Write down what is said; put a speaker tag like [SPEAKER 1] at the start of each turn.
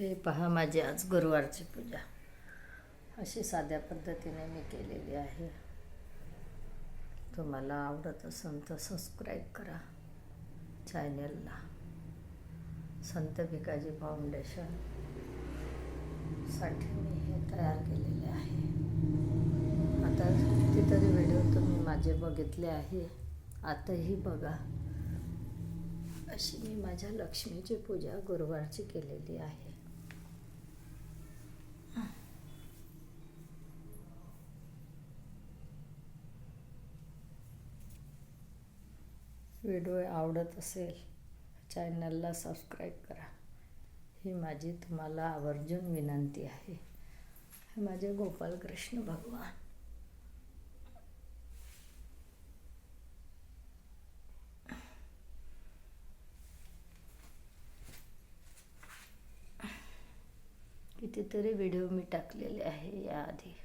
[SPEAKER 1] हे पहा माझी आज गुरुवारची पूजा. अशी साध्या पद्धतीने मी केलेली आहे. तुम्हाला आवडत असेल तर सबस्क्राईब करा चॅनलला संत भिकाजी फाउंडेशनसाठी मी हे तयार केलेले आहे. आता कितीतरी व्हिडिओ तुम्ही माझे बघितले आहे. आताही बघा. अशी मी माझ्या लक्ष्मीची पूजा गुरुवारची केलेली आहे. व्हिडिओ आवडत असेल चॅनलला सबस्क्राईब करा. ही माझी तुम्हाला आवर्जून विनंती आहे. हे माझे गोपालकृष्ण भगवान. कितीतरी व्हिडिओ मी टाकलेले आहे याआधी.